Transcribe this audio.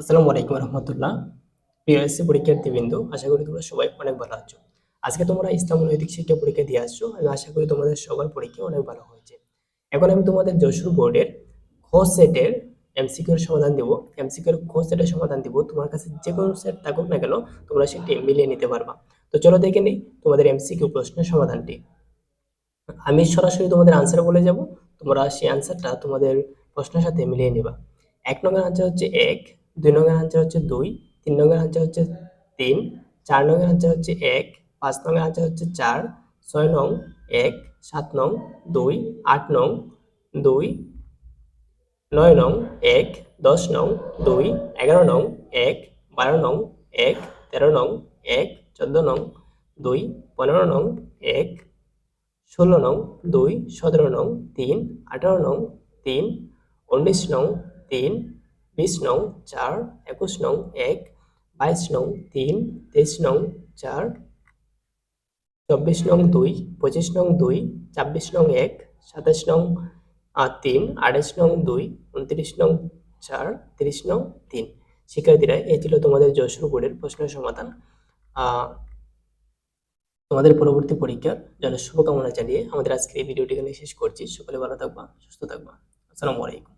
আসসালামু আলাইকুম রহমতুল্লাহ। প্রিয় এসসি পরীক্ষার্থীবৃন্দ আশা করি তোমরা সবাই অনেক ভালো আছো। আজকে তোমরা ইসলাম নৈতিক শিক্ষা পরীক্ষা দিয়ে আসছো আমি আশা করি তোমাদের সবার পরীক্ষা অনেক ভালো হয়েছে। এখন আমি তোমাদের যশোর বোর্ডের খ সেটের এমসিকিউর সমাধান দিব। এমসিকিউর খ সেটের সমাধান দিব। তোমার কাছে যে কোনো সেট থাকুক না কেন, তোমরা সেটি মিলিয়ে নিতে পারবা। তো চলো দেখে নিই তোমাদের এমসিকিউ প্রশ্নের সমাধানটি। আমি সরাসরি তোমাদের আনসার বলে যাব। তোমরা সেই আনসারটা তোমাদের প্রশ্নের সাথে মিলিয়ে নেবা। এক নম্বর আনসার হচ্ছে এক। দুই নম্বর আনসার হচ্ছে দুই, তিন নম্বর আনসার হচ্ছে তিন, চার নম্বর আনসার হচ্ছে এক, পাঁচ নম্বর আনসার হচ্ছে চার, ছয় নং এক, সাত নং দুই, আট নং দুই, নয় নং এক, দশ নং দুই, এগারো নং এক, বারো নং এক, তেরো নং এক, চোদ্দ নং দুই, পনেরো নং এক, ষোলো নং দুই, সতেরো নং তিন, আঠারো নং তিন, উনিশ নং তিন বিশ নং, চার, একুশ নং, এক, বাইশ নং, তিন, তেইশ নং, চার, চব্বিশ নং, দুই, পঁচিশ নং, দুই, ছাব্বিশ নং, এক, সাতাশ নং তিন, আঠাশ নং, দুই, উনত্রিশ নং, চার, তিরিশ নং, তিন। শিক্ষার্থীরা এই ছিল তোমাদের যশোর বোর্ডের প্রশ্নের সমাধান। তোমাদের পরবর্তী পরীক্ষার জন্য শুভকামনা জানিয়ে আমাদের আজকের এই ভিডিওটি এখানে শেষ করছি। সকলে ভালো থাকবা, সুস্থ থাকবা। আসসালামু আলাইকুম।